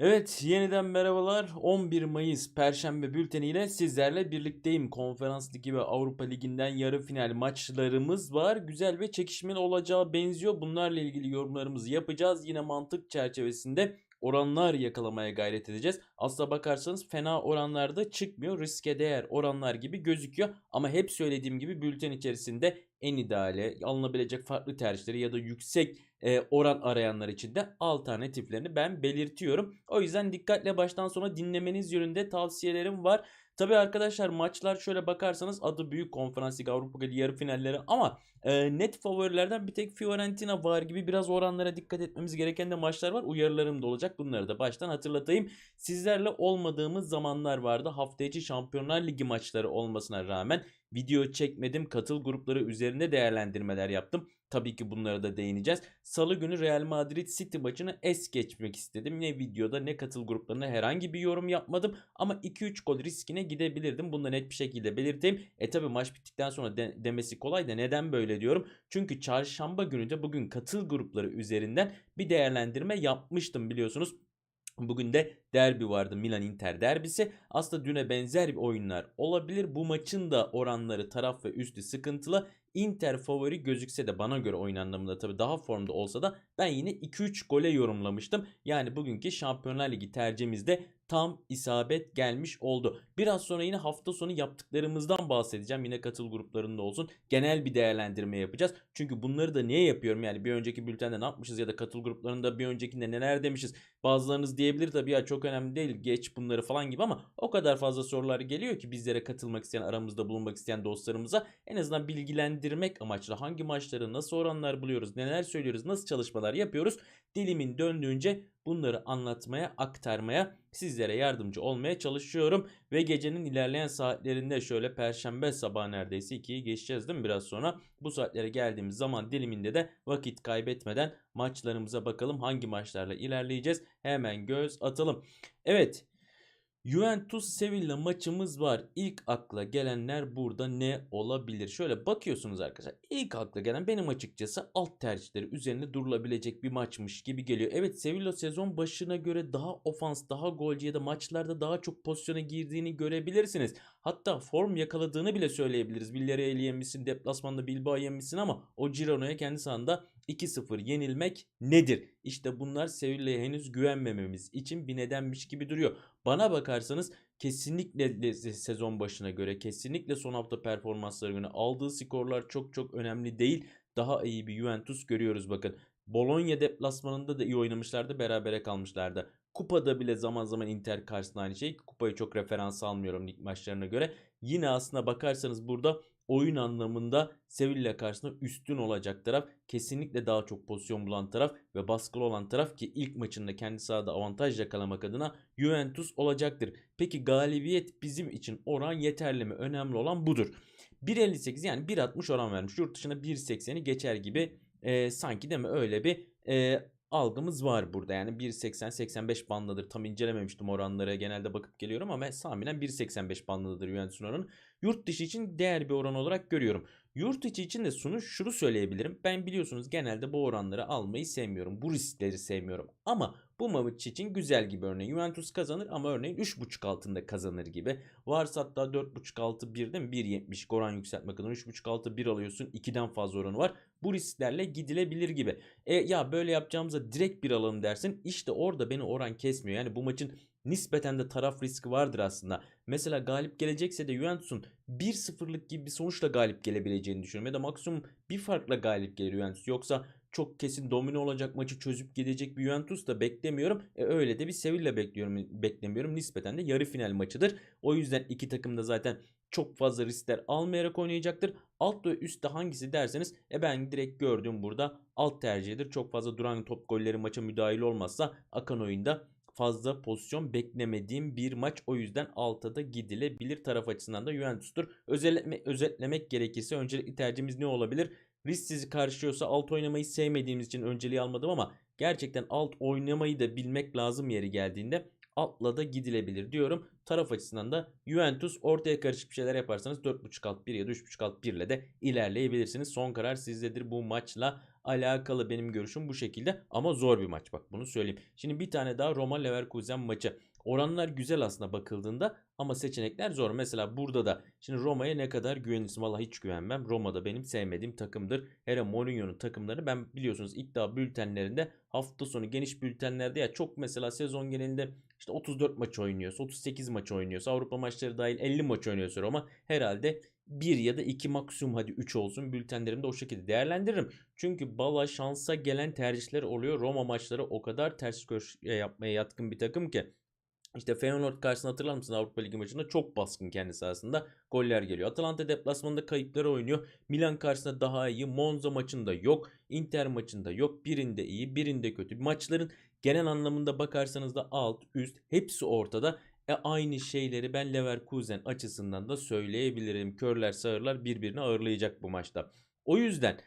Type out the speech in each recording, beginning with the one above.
Evet, yeniden merhabalar. 11 Mayıs Perşembe bülteniyle sizlerle birlikteyim. Konferans Ligi ve Avrupa Ligi'nden yarı final maçlarımız var. Güzel ve çekişmeli olacağı benziyor. Bunlarla ilgili yorumlarımızı yapacağız. Yine mantık çerçevesinde oranlar yakalamaya gayret edeceğiz. Aslına bakarsanız fena oranlarda çıkmıyor. Riske değer oranlar gibi gözüküyor. Ama hep söylediğim gibi bülten içerisinde en ideali alınabilecek farklı tercihleri ya da yüksek e, oran arayanlar için de alternatiflerini ben belirtiyorum. O yüzden dikkatle baştan sona dinlemeniz yönünde tavsiyelerim var. Tabi arkadaşlar maçlar şöyle bakarsanız adı büyük konferans ligi Avrupa Ligi yarı finalleri ama e, net favorilerden bir tek Fiorentina var gibi biraz oranlara dikkat etmemiz gereken de maçlar var. Uyarılarım da olacak. Bunları da baştan hatırlatayım. Sizlerle olmadığımız zamanlar vardı. Hafta içi Şampiyonlar Ligi maçları olmasına rağmen video çekmedim. Katıl grupları üzerinde değerlendirmeler yaptım. Tabii ki bunlara da değineceğiz. Salı günü Real Madrid City maçını es geçmek istedim. Ne videoda ne katıl gruplarına herhangi bir yorum yapmadım. Ama 2-3 gol riskine gidebilirdim. Bunu net bir şekilde belirteyim. E tabi maç bittikten sonra de- demesi kolay da neden böyle diyorum. Çünkü çarşamba günü de bugün katıl grupları üzerinden bir değerlendirme yapmıştım biliyorsunuz. Bugün de derbi vardı Milan Inter derbisi. Aslında düne benzer bir oyunlar olabilir. Bu maçın da oranları taraf ve üstü sıkıntılı. Inter favori gözükse de bana göre oyun anlamında tabii daha formda olsa da ben yine 2-3 gole yorumlamıştım. Yani bugünkü Şampiyonlar Ligi tercihimizde tam isabet gelmiş oldu. Biraz sonra yine hafta sonu yaptıklarımızdan bahsedeceğim. Yine katıl gruplarında olsun. Genel bir değerlendirme yapacağız. Çünkü bunları da niye yapıyorum? Yani bir önceki bültende ne yapmışız ya da katıl gruplarında bir öncekinde neler demişiz. Bazılarınız diyebilir tabii ya çok önemli değil geç bunları falan gibi ama o kadar fazla sorular geliyor ki bizlere katılmak isteyen aramızda bulunmak isteyen dostlarımıza en azından bilgilendirmek amaçlı hangi maçları nasıl oranlar buluyoruz neler söylüyoruz nasıl çalışmalar yapıyoruz dilimin döndüğünce bunları anlatmaya aktarmaya sizlere yardımcı olmaya çalışıyorum. Ve gecenin ilerleyen saatlerinde şöyle perşembe sabahı neredeyse 2'yi geçeceğiz değil mi? Biraz sonra. Bu saatlere geldiğimiz zaman diliminde de vakit kaybetmeden maçlarımıza bakalım. Hangi maçlarla ilerleyeceğiz? Hemen göz atalım. Evet Juventus Sevilla maçımız var. İlk akla gelenler burada ne olabilir? Şöyle bakıyorsunuz arkadaşlar. İlk akla gelen benim açıkçası alt tercihleri üzerinde durulabilecek bir maçmış gibi geliyor. Evet Sevilla sezon başına göre daha ofans, daha golcü ya da maçlarda daha çok pozisyona girdiğini görebilirsiniz. Hatta form yakaladığını bile söyleyebiliriz. Villarreal'i yenmişsin, deplasmanda Bilbao yenmişsin ama o Girona'ya kendi sahanda 2-0 yenilmek nedir? İşte bunlar Sevilla'ya henüz güvenmememiz için bir nedenmiş gibi duruyor. Bana bakarsanız kesinlikle sezon başına göre kesinlikle son hafta performansları göre aldığı skorlar çok çok önemli değil. Daha iyi bir Juventus görüyoruz bakın. Bologna deplasmanında da iyi oynamışlardı berabere kalmışlardı. Kupada bile zaman zaman Inter karşısında aynı şey. Kupayı çok referans almıyorum lig maçlarına göre. Yine aslına bakarsanız burada oyun anlamında Sevilla karşısında üstün olacak taraf. Kesinlikle daha çok pozisyon bulan taraf ve baskılı olan taraf ki ilk maçında kendi sahada avantaj yakalamak adına Juventus olacaktır. Peki galibiyet bizim için oran yeterli mi? Önemli olan budur. 1.58 yani 1.60 oran vermiş. Yurt dışına 1.80'i geçer gibi e, sanki değil mi öyle bir e, algımız var burada. Yani 1.80-85 bandındadır. Tam incelememiştim oranlara. Genelde bakıp geliyorum ama tahminen 1.85 bandındadır Juventus'un oranı. Yurt dışı için değer bir oran olarak görüyorum. Yurt içi için de şunu, şunu söyleyebilirim. Ben biliyorsunuz genelde bu oranları almayı sevmiyorum. Bu riskleri sevmiyorum. Ama bu maç için güzel gibi örneğin. Juventus kazanır ama örneğin 3.5 altında kazanır gibi. Varsa hatta 4.5 altı 1 değil mi? 1.70 oran yükseltmek adına 3.5 altı 1 alıyorsun. 2'den fazla oranı var. Bu risklerle gidilebilir gibi. E ya böyle yapacağımıza direkt bir alalım dersin. İşte orada beni oran kesmiyor. Yani bu maçın nispeten de taraf riski vardır aslında. Mesela galip gelecekse de Juventus'un 1-0'lık gibi bir sonuçla galip gelebileceğini düşünüyorum. Ya da maksimum bir farkla galip gelir Juventus. Yoksa çok kesin domine olacak maçı çözüp gidecek bir Juventus da beklemiyorum. E öyle de bir Sevilla bekliyorum beklemiyorum. Nispeten de yarı final maçıdır. O yüzden iki takım da zaten çok fazla riskler almayarak oynayacaktır. Alt ve üstte hangisi derseniz e ben direkt gördüğüm burada alt tercihidir. Çok fazla duran top golleri maça müdahil olmazsa akan oyunda fazla pozisyon beklemediğim bir maç. O yüzden alta da gidilebilir taraf açısından da Juventus'tur. Özetleme, özetlemek gerekirse öncelikli tercihimiz ne olabilir? Risk sizi karşılıyorsa alt oynamayı sevmediğimiz için önceliği almadım ama gerçekten alt oynamayı da bilmek lazım yeri geldiğinde altla da gidilebilir diyorum. Taraf açısından da Juventus ortaya karışık bir şeyler yaparsanız 4.5 alt 1 ya da 3.5 alt 1 ile de ilerleyebilirsiniz. Son karar sizdedir bu maçla alakalı benim görüşüm bu şekilde ama zor bir maç bak bunu söyleyeyim. Şimdi bir tane daha Roma Leverkusen maçı. Oranlar güzel aslında bakıldığında ama seçenekler zor. Mesela burada da şimdi Roma'ya ne kadar güvenirsin? Valla hiç güvenmem. Roma'da benim sevmediğim takımdır. Hele Mourinho'nun takımları ben biliyorsunuz iddia bültenlerinde hafta sonu geniş bültenlerde ya çok mesela sezon genelinde işte 34 maç oynuyorsa 38 maç oynuyorsa Avrupa maçları dahil 50 maç oynuyorsa Roma herhalde 1 ya da 2 maksimum hadi 3 olsun bültenlerimde o şekilde değerlendiririm. Çünkü bala şansa gelen tercihler oluyor. Roma maçları o kadar ters köşe yapmaya yatkın bir takım ki işte Feyenoord karşısında hatırlar mısın Avrupa Ligi maçında çok baskın kendisi aslında. Goller geliyor. Atalanta deplasmanında kayıpları oynuyor. Milan karşısında daha iyi. Monza maçında yok. Inter maçında yok. Birinde iyi, birinde kötü. Maçların genel anlamında bakarsanız da alt, üst hepsi ortada. E aynı şeyleri ben Leverkusen açısından da söyleyebilirim. Körler sağırlar birbirini ağırlayacak bu maçta. O yüzden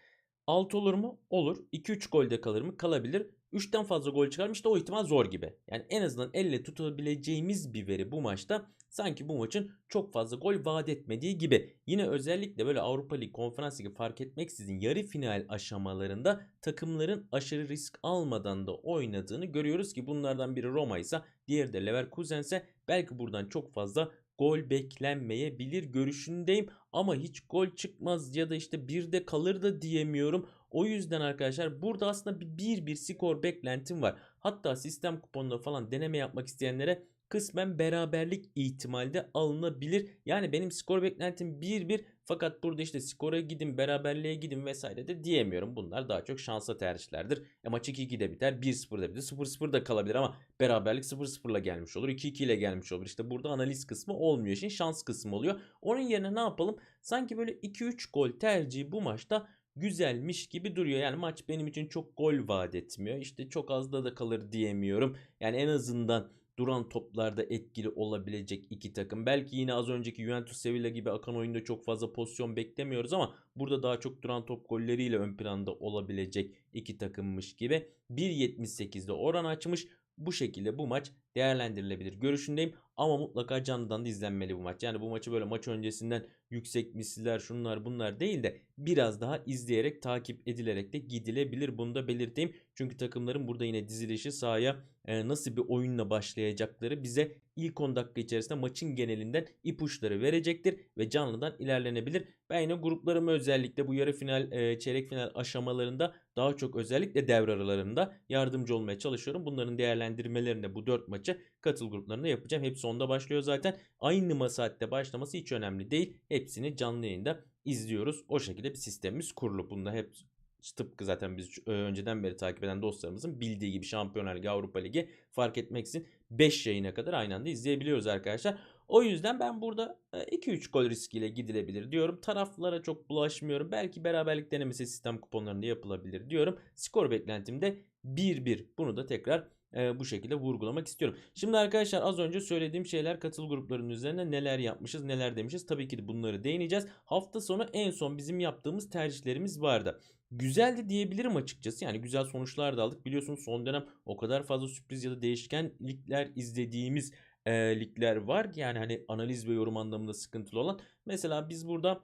alt olur mu? Olur. 2-3 golde kalır mı? Kalabilir. 3'ten fazla gol çıkarmış da o ihtimal zor gibi. Yani en azından elle tutabileceğimiz bir veri bu maçta sanki bu maçın çok fazla gol vaat etmediği gibi. Yine özellikle böyle Avrupa Ligi konferans ligi fark etmeksizin yarı final aşamalarında takımların aşırı risk almadan da oynadığını görüyoruz ki bunlardan biri Roma ise diğeri de Leverkusen ise belki buradan çok fazla gol beklenmeyebilir görüşündeyim ama hiç gol çıkmaz ya da işte bir de kalır da diyemiyorum. O yüzden arkadaşlar burada aslında bir bir, skor beklentim var. Hatta sistem kuponunda falan deneme yapmak isteyenlere kısmen beraberlik ihtimalde alınabilir. Yani benim skor beklentim 1-1 fakat burada işte skora gidin beraberliğe gidin vesaire de diyemiyorum. Bunlar daha çok şansa tercihlerdir. E maç 2-2 de biter 1-0 da biter 0-0 da kalabilir ama beraberlik 0-0 ile gelmiş olur 2-2 ile gelmiş olur. İşte burada analiz kısmı olmuyor. Şimdi şans kısmı oluyor. Onun yerine ne yapalım? Sanki böyle 2-3 gol tercihi bu maçta güzelmiş gibi duruyor. Yani maç benim için çok gol vaat etmiyor. İşte çok az da da kalır diyemiyorum. Yani en azından duran toplarda etkili olabilecek iki takım. Belki yine az önceki Juventus Sevilla gibi akan oyunda çok fazla pozisyon beklemiyoruz ama burada daha çok duran top golleriyle ön planda olabilecek iki takımmış gibi. 1.78'de oran açmış. Bu şekilde bu maç değerlendirilebilir görüşündeyim. Ama mutlaka canlıdan da izlenmeli bu maç. Yani bu maçı böyle maç öncesinden yüksek misiller şunlar bunlar değil de biraz daha izleyerek takip edilerek de gidilebilir. Bunu da belirteyim. Çünkü takımların burada yine dizilişi sahaya e, nasıl bir oyunla başlayacakları bize ilk 10 dakika içerisinde maçın genelinden ipuçları verecektir ve canlıdan ilerlenebilir. Ben yine gruplarımı özellikle bu yarı final, e, çeyrek final aşamalarında daha çok özellikle devre aralarında yardımcı olmaya çalışıyorum. Bunların değerlendirmelerini bu 4 maçı katıl gruplarında yapacağım. Hepsi onda başlıyor zaten. Aynı saatte başlaması hiç önemli değil. Hepsini canlı yayında izliyoruz. O şekilde bir sistemimiz kurulu. Bunda hep tıpkı zaten biz önceden beri takip eden dostlarımızın bildiği gibi Şampiyonlar Ligi, Avrupa Ligi fark etmeksizin 5 yayına kadar aynı anda izleyebiliyoruz arkadaşlar. O yüzden ben burada 2-3 gol riskiyle gidilebilir diyorum. Taraflara çok bulaşmıyorum. Belki beraberlik denemesi sistem kuponlarında yapılabilir diyorum. Skor beklentim de 1-1. Bunu da tekrar e, bu şekilde vurgulamak istiyorum. Şimdi arkadaşlar az önce söylediğim şeyler katıl gruplarının üzerine neler yapmışız neler demişiz. Tabii ki de bunları değineceğiz. Hafta sonu en son bizim yaptığımız tercihlerimiz vardı. Güzel de diyebilirim açıkçası. Yani güzel sonuçlar da aldık. Biliyorsunuz son dönem o kadar fazla sürpriz ya da değişkenlikler izlediğimiz e, ligler var. Yani hani analiz ve yorum anlamında sıkıntılı olan. Mesela biz burada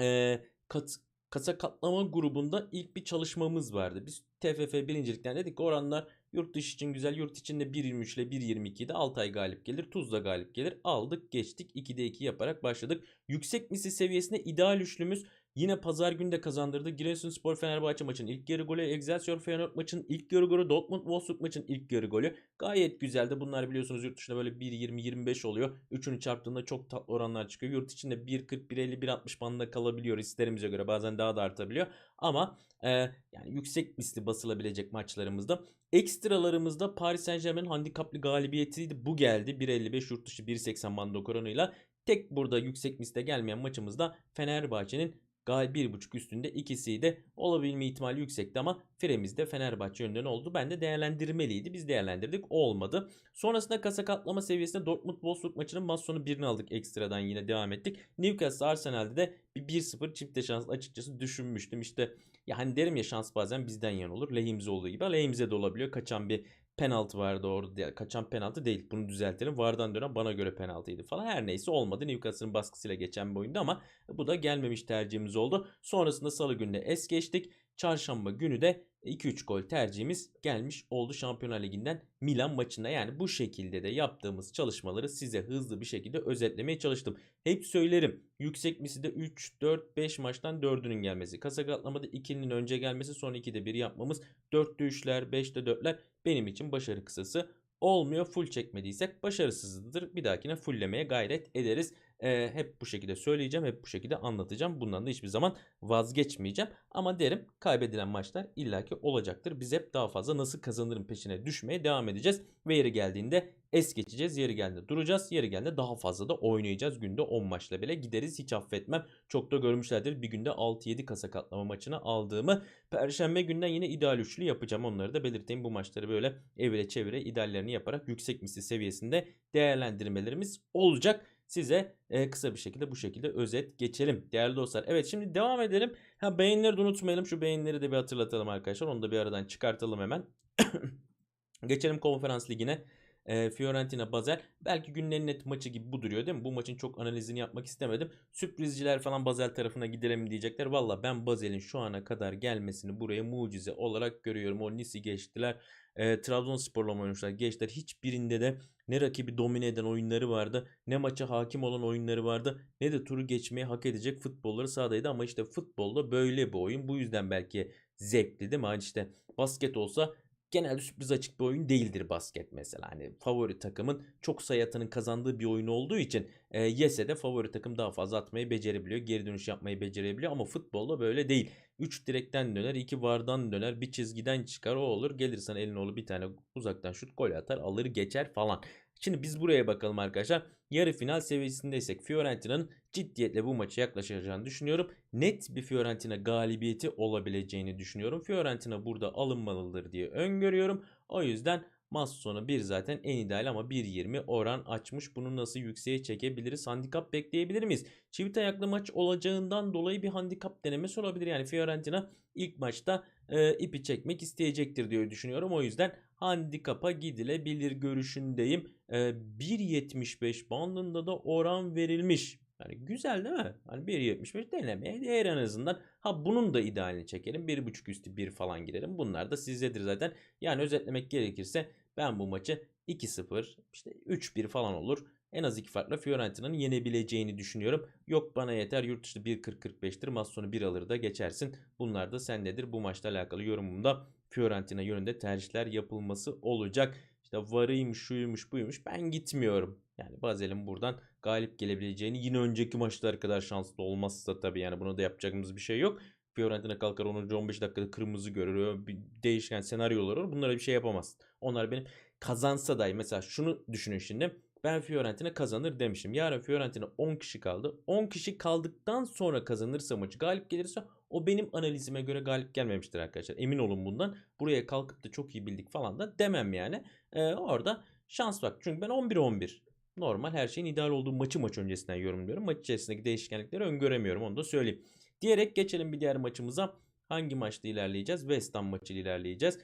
e, kat, kasa katlama grubunda ilk bir çalışmamız vardı. Biz TFF birincilikten dedik ki oranlar yurt dışı için güzel. Yurt içinde 1.23 ile 1.22'de Altay galip gelir. Tuzla galip gelir. Aldık geçtik 2'de 2 yaparak başladık. Yüksek misli seviyesinde ideal üçlümüz Yine pazar günü de kazandırdı. Giresunspor Fenerbahçe maçının ilk yarı golü, Excelsior Feyenoord maçının ilk yarı golü, Dortmund Wolfsburg maçının ilk yarı golü. Gayet güzeldi. Bunlar biliyorsunuz yurt dışında böyle 1.20-25 oluyor. Üçünü çarptığında çok tatlı oranlar çıkıyor. Yurt içinde 1.40, 1.50, 1.60 bandında kalabiliyor isterimize göre. Bazen daha da artabiliyor. Ama e, yani yüksek misli basılabilecek maçlarımızda. Ekstralarımızda Paris Saint Germain'in handikaplı galibiyetiydi. Bu geldi. 1.55 yurt dışı 1.80 banda oranıyla. Tek burada yüksek misle gelmeyen maçımızda Fenerbahçe'nin Galip 1.5 üstünde ikisi de olabilme ihtimali yüksekti ama firemizde Fenerbahçe yönden oldu. Ben de değerlendirmeliydi. Biz değerlendirdik. olmadı. Sonrasında kasa katlama seviyesinde Dortmund Wolfsburg maçının maç sonu birini aldık. Ekstradan yine devam ettik. Newcastle Arsenal'de de bir 1-0 çifte şans açıkçası düşünmüştüm. İşte ya hani derim ya şans bazen bizden yan olur. Lehimize olduğu gibi. Lehimize de olabiliyor. Kaçan bir penaltı vardı orada. Kaçan penaltı değil. Bunu düzeltelim. Vardan dönen bana göre penaltıydı falan. Her neyse olmadı. Newcastle'ın baskısıyla geçen bir oyundu ama bu da gelmemiş tercihimiz oldu. Sonrasında salı günde es geçtik. Çarşamba günü de 2-3 gol tercihimiz gelmiş oldu Şampiyonlar Ligi'nden Milan maçında. Yani bu şekilde de yaptığımız çalışmaları size hızlı bir şekilde özetlemeye çalıştım. Hep söylerim yüksek miside 3, 4, 5 maçtan 4'ünün gelmesi. Kasa katlamada 2'nin önce gelmesi son 2'de 1 yapmamız. 4'te 3'ler 5'te 4'ler benim için başarı kısası olmuyor. Full çekmediysek başarısızdır. Bir dahakine fulllemeye gayret ederiz. Ee, hep bu şekilde söyleyeceğim. Hep bu şekilde anlatacağım. Bundan da hiçbir zaman vazgeçmeyeceğim. Ama derim kaybedilen maçlar illaki olacaktır. Biz hep daha fazla nasıl kazanırım peşine düşmeye devam edeceğiz. Ve yeri geldiğinde es geçeceğiz. Yeri geldiğinde duracağız. Yeri geldiğinde daha fazla da oynayacağız. Günde 10 maçla bile gideriz. Hiç affetmem. Çok da görmüşlerdir. Bir günde 6-7 kasa katlama maçını aldığımı. Perşembe günden yine ideal üçlü yapacağım. Onları da belirteyim. Bu maçları böyle evire çevire ideallerini yaparak yüksek misli seviyesinde değerlendirmelerimiz olacak size e, kısa bir şekilde bu şekilde özet geçelim değerli dostlar. Evet şimdi devam edelim. Ha beğenileri de unutmayalım. Şu beğenileri de bir hatırlatalım arkadaşlar. Onu da bir aradan çıkartalım hemen. geçelim konferans ligine. E, Fiorentina Basel belki günün net maçı gibi bu duruyor değil mi? Bu maçın çok analizini yapmak istemedim. Sürprizciler falan Basel tarafına gidelim diyecekler. Valla ben Basel'in şu ana kadar gelmesini buraya mucize olarak görüyorum. O Nis'i geçtiler. E, Trabzonspor'la oynamışlar. Geçtiler. Hiçbirinde de ne rakibi domine eden oyunları vardı. Ne maça hakim olan oyunları vardı. Ne de turu geçmeyi hak edecek futbolları sahadaydı. Ama işte futbolda böyle bir oyun. Bu yüzden belki zevkli değil mi? Hani işte basket olsa genelde sürpriz açık bir oyun değildir basket mesela. Hani favori takımın çok sayı atanın kazandığı bir oyun olduğu için e, yese de favori takım daha fazla atmayı becerebiliyor. Geri dönüş yapmayı becerebiliyor ama futbolda böyle değil. 3 direkten döner, 2 vardan döner, bir çizgiden çıkar o olur. Gelirsen elin oğlu bir tane uzaktan şut gol atar, alır geçer falan. Şimdi biz buraya bakalım arkadaşlar. Yarı final seviyesindeysek Fiorentina'nın ciddiyetle bu maçı yaklaşacağını düşünüyorum. Net bir Fiorentina galibiyeti olabileceğini düşünüyorum. Fiorentina burada alınmalıdır diye öngörüyorum. O yüzden Maç sonu 1 zaten en ideal ama 1.20 oran açmış. Bunu nasıl yükseğe çekebiliriz? Handikap bekleyebilir miyiz? Çift ayaklı maç olacağından dolayı bir handikap denemesi olabilir. Yani Fiorentina ilk maçta e, ipi çekmek isteyecektir diye düşünüyorum. O yüzden handikapa gidilebilir görüşündeyim. E, 1.75 bandında da oran verilmiş. Yani güzel değil mi? Hani 1.75 denemeye değer en azından. Ha bunun da idealini çekelim. 1.5 üstü 1 falan girelim. Bunlar da sizdedir zaten. Yani özetlemek gerekirse ben bu maçı 2-0 işte 3-1 falan olur. En az iki farkla Fiorentina'nın yenebileceğini düşünüyorum. Yok bana yeter yurt dışı 1.40-45'tir. Maç sonu 1 alır da geçersin. Bunlar da sendedir. Bu maçla alakalı yorumumda Fiorentina yönünde tercihler yapılması olacak. İşte varıymış, şuymuş, buymuş. Ben gitmiyorum. Yani Bazel'in buradan galip gelebileceğini yine önceki maçlar kadar şanslı olmazsa tabii yani buna da yapacağımız bir şey yok. Fiorentina kalkar 10. 15 dakikada kırmızı görür. Bir değişken senaryolar olur. Bunlara bir şey yapamaz. Onlar benim kazansa dahi mesela şunu düşünün şimdi. Ben Fiorentina kazanır demişim. Yarın Fiorentina 10 kişi kaldı. 10 kişi kaldıktan sonra kazanırsa maçı galip gelirse o benim analizime göre galip gelmemiştir arkadaşlar. Emin olun bundan. Buraya kalkıp da çok iyi bildik falan da demem yani. Ee, orada şans bak. Çünkü ben 11-11 normal her şeyin ideal olduğu maçı maç öncesinden yorumluyorum. Maç içerisindeki değişkenlikleri öngöremiyorum onu da söyleyeyim. Diyerek geçelim bir diğer maçımıza. Hangi maçta ilerleyeceğiz? West Ham maçıyla ilerleyeceğiz.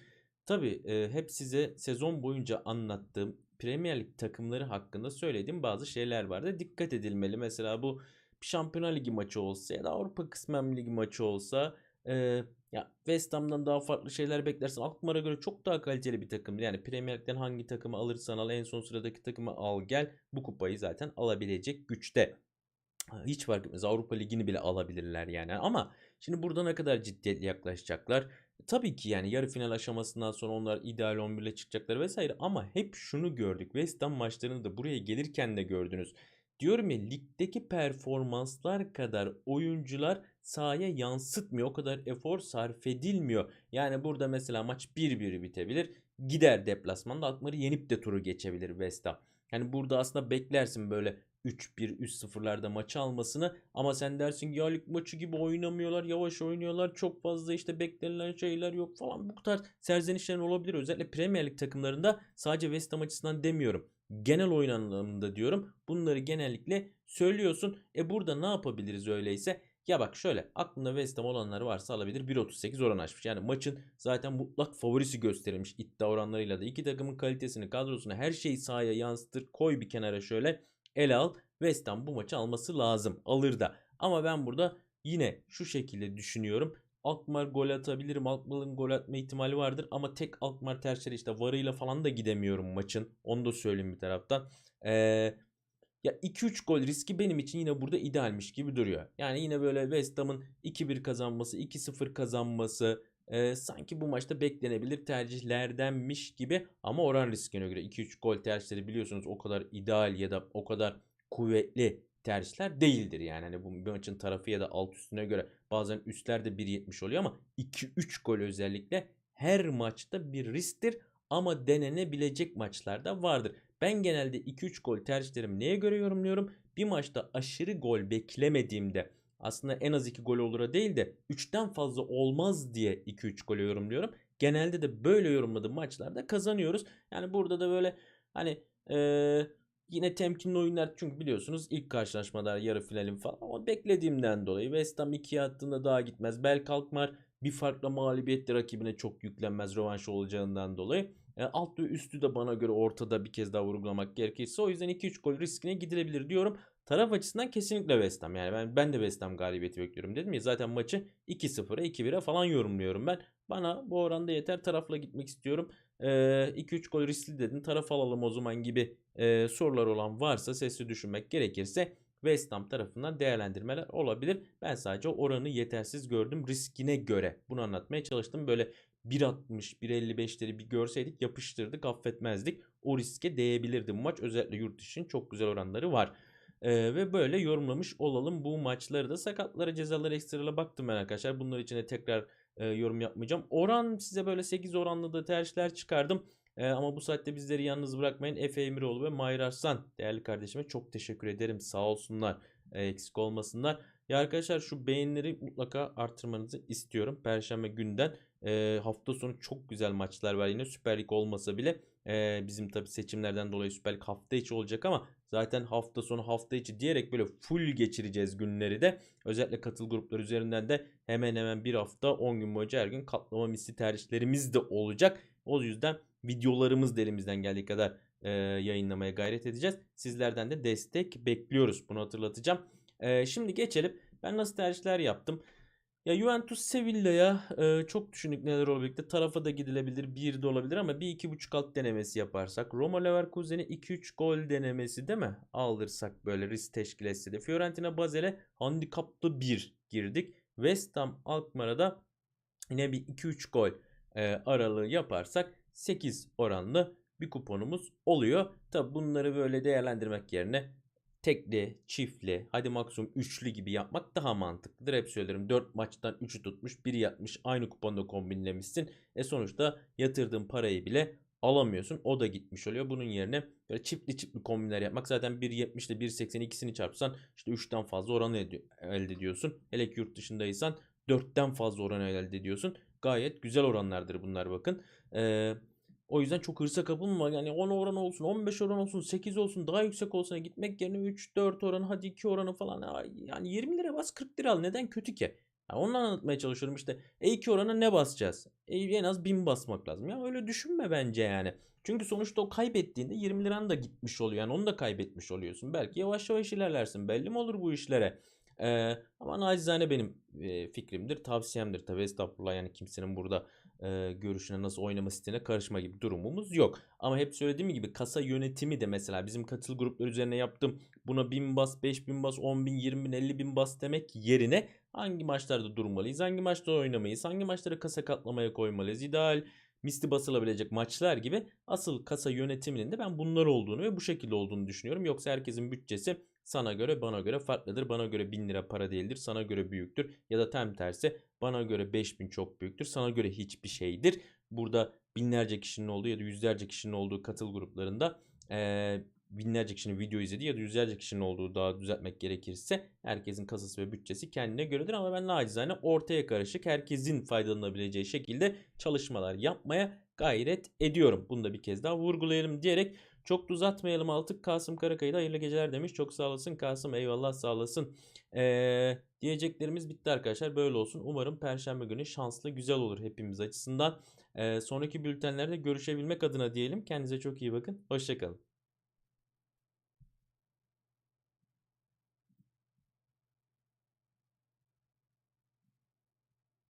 Tabi e, hep size sezon boyunca anlattığım Premier Lig takımları hakkında söylediğim bazı şeyler vardı. Dikkat edilmeli. Mesela bu Şampiyonlar Ligi maçı olsa ya da Avrupa Kısmen Ligi maçı olsa e, ya West Ham'dan daha farklı şeyler beklersin. Alkmaar'a göre çok daha kaliteli bir takım. Yani Premier Lig'den hangi takımı alırsan al en son sıradaki takımı al gel. Bu kupayı zaten alabilecek güçte. Hiç fark etmez. Avrupa Ligi'ni bile alabilirler yani. Ama şimdi burada ne kadar ciddiyetle yaklaşacaklar? Tabii ki yani yarı final aşamasından sonra onlar ideal 11 ile çıkacaklar vesaire ama hep şunu gördük. West Ham maçlarını da buraya gelirken de gördünüz. Diyorum ya ligdeki performanslar kadar oyuncular sahaya yansıtmıyor. O kadar efor sarf edilmiyor. Yani burada mesela maç 1-1 bitebilir. Gider deplasmanda Alkmaar'ı yenip de turu geçebilir West Ham. Yani burada aslında beklersin böyle 3-1 3-0'larda maçı almasını. Ama sen dersin ya lig maçı gibi oynamıyorlar yavaş oynuyorlar çok fazla işte beklenilen şeyler yok falan. Bu tarz serzenişler olabilir. Özellikle Premier Lig takımlarında sadece West Ham açısından demiyorum. Genel oyun anlamında diyorum. Bunları genellikle söylüyorsun. E burada ne yapabiliriz öyleyse? Ya bak şöyle aklında West Ham olanlar varsa alabilir. 1.38 oran açmış. Yani maçın zaten mutlak favorisi gösterilmiş iddia oranlarıyla da. iki takımın kalitesini, kadrosunu her şeyi sahaya yansıtır. Koy bir kenara şöyle ele al. West Ham bu maçı alması lazım. Alır da. Ama ben burada yine şu şekilde düşünüyorum. Alkmaar gol atabilirim. Alkmaar'ın gol atma ihtimali vardır. Ama tek Alkmaar tersleri işte varıyla falan da gidemiyorum maçın. Onu da söyleyeyim bir taraftan. Ee, ya 2-3 gol riski benim için yine burada idealmiş gibi duruyor. Yani yine böyle West Ham'ın 2-1 kazanması, 2-0 kazanması e, sanki bu maçta beklenebilir tercihlerdenmiş gibi. Ama oran riskine göre 2-3 gol tercihleri biliyorsunuz o kadar ideal ya da o kadar kuvvetli tercihler değildir. Yani hani bu maçın tarafı ya da alt üstüne göre bazen üstler de 1.70 oluyor ama 2-3 gol özellikle her maçta bir risktir ama denenebilecek maçlarda vardır. Ben genelde 2-3 gol tercihlerimi neye göre yorumluyorum? Bir maçta aşırı gol beklemediğimde aslında en az 2 gol olura değil de 3'ten fazla olmaz diye 2-3 gole yorumluyorum. Genelde de böyle yorumladığım maçlarda kazanıyoruz. Yani burada da böyle hani ee, yine temkinli oyunlar çünkü biliyorsunuz ilk karşılaşmada yarı finalim falan o beklediğimden dolayı West Ham 2'ye attığında daha gitmez. Bel Kalkmar bir farklı mağlubiyetle rakibine çok yüklenmez rövanş olacağından dolayı. E, alt ve üstü de bana göre ortada bir kez daha vurgulamak gerekirse. O yüzden 2-3 gol riskine gidilebilir diyorum. Taraf açısından kesinlikle West Ham. Yani ben, ben de West Ham galibiyeti bekliyorum dedim ya. Zaten maçı 2-0'a 2-1'e falan yorumluyorum ben. Bana bu oranda yeter tarafla gitmek istiyorum. E, 2-3 gol riskli dedin taraf alalım o zaman gibi e, sorular olan varsa sesli düşünmek gerekirse West Ham tarafından değerlendirmeler olabilir. Ben sadece oranı yetersiz gördüm riskine göre. Bunu anlatmaya çalıştım. Böyle 1.60, 1.55'leri bir görseydik yapıştırdık affetmezdik. O riske değebilirdi bu maç. Özellikle yurt dışı çok güzel oranları var. Ee, ve böyle yorumlamış olalım bu maçları da. Sakatlara cezalara ekstrala baktım ben arkadaşlar. Bunlar için de tekrar e, yorum yapmayacağım. Oran size böyle 8 oranlı da tercihler çıkardım. E, ama bu saatte bizleri yalnız bırakmayın. Efe Emiroğlu ve Mahir Arslan değerli kardeşime çok teşekkür ederim. Sağ olsunlar. E, eksik olmasınlar. Ya arkadaşlar şu beğenileri mutlaka artırmanızı istiyorum. Perşembe günden e, hafta sonu çok güzel maçlar var yine Süper olmasa bile e, bizim tabi seçimlerden dolayı Süper Lig hafta içi olacak ama zaten hafta sonu hafta içi diyerek böyle full geçireceğiz günleri de özellikle katıl grupları üzerinden de hemen hemen bir hafta 10 gün boyunca her gün katlama misli tercihlerimiz de olacak. O yüzden videolarımız da elimizden geldiği kadar e, yayınlamaya gayret edeceğiz. Sizlerden de destek bekliyoruz. Bunu hatırlatacağım. E, şimdi geçelim. Ben nasıl tercihler yaptım? Ya Juventus Sevilla'ya e, çok düşündük neler olabilir. Tarafa da gidilebilir. Bir de olabilir ama bir iki buçuk alt denemesi yaparsak. Roma Leverkusen'e 2-3 gol denemesi değil mi? Aldırsak böyle risk teşkil etse de. Fiorentina Basel'e handikaplı 1 girdik. West Ham Alkmaar'a da yine bir 2-3 gol e, aralığı yaparsak 8 oranlı bir kuponumuz oluyor. Tabi bunları böyle değerlendirmek yerine tekli, çiftli, hadi maksimum üçlü gibi yapmak daha mantıklıdır. Hep söylerim 4 maçtan 3'ü tutmuş, 1 yatmış, aynı kuponda kombinlemişsin. E sonuçta yatırdığın parayı bile alamıyorsun. O da gitmiş oluyor. Bunun yerine böyle çiftli çiftli kombinler yapmak zaten 1.70 ile 1.80 ikisini çarpsan işte 3'ten fazla oran elde ediyorsun. Hele ki yurt dışındaysan 4'ten fazla oran elde ediyorsun. Gayet güzel oranlardır bunlar bakın. Eee o yüzden çok hırsa kapılma. Yani 10 oran olsun, 15 oran olsun, 8 olsun, daha yüksek olsun. Gitmek yerine 3, 4 oranı, hadi 2 oranı falan. Yani 20 lira bas 40 lira al. Neden kötü ki? Yani onu anlatmaya çalışıyorum işte. E2 oranı ne basacağız? E, en az 1000 basmak lazım. Ya öyle düşünme bence yani. Çünkü sonuçta o kaybettiğinde 20 liran da gitmiş oluyor. Yani onu da kaybetmiş oluyorsun. Belki yavaş yavaş ilerlersin. Belli mi olur bu işlere? Ee, ama nacizane benim e, fikrimdir, tavsiyemdir. Tabi estağfurullah yani kimsenin burada e, görüşüne nasıl oynama stiline karışma gibi durumumuz yok. Ama hep söylediğim gibi kasa yönetimi de mesela bizim katıl grupları üzerine yaptım. Buna 1000 bas, 5000 bas, 10 bin, 20 bin, 50 bin bas demek yerine hangi maçlarda durmalıyız, hangi maçta oynamayız, hangi maçları kasa katlamaya koymalıyız, ideal misli basılabilecek maçlar gibi asıl kasa yönetiminin de ben bunlar olduğunu ve bu şekilde olduğunu düşünüyorum. Yoksa herkesin bütçesi sana göre bana göre farklıdır. Bana göre 1000 lira para değildir. Sana göre büyüktür. Ya da tam tersi bana göre 5000 çok büyüktür. Sana göre hiçbir şeydir. Burada binlerce kişinin olduğu ya da yüzlerce kişinin olduğu katıl gruplarında ee, binlerce kişinin video izlediği ya da yüzlerce kişinin olduğu daha düzeltmek gerekirse herkesin kasası ve bütçesi kendine göredir ama ben nacizane ortaya karışık herkesin faydalanabileceği şekilde çalışmalar yapmaya gayret ediyorum. Bunu da bir kez daha vurgulayalım diyerek çok da uzatmayalım artık. Kasım Karakay'da hayırlı geceler demiş. Çok sağ olasın Kasım. Eyvallah sağ olasın. Ee, diyeceklerimiz bitti arkadaşlar. Böyle olsun. Umarım Perşembe günü şanslı güzel olur hepimiz açısından. Ee, sonraki bültenlerde görüşebilmek adına diyelim. Kendinize çok iyi bakın. Hoşçakalın.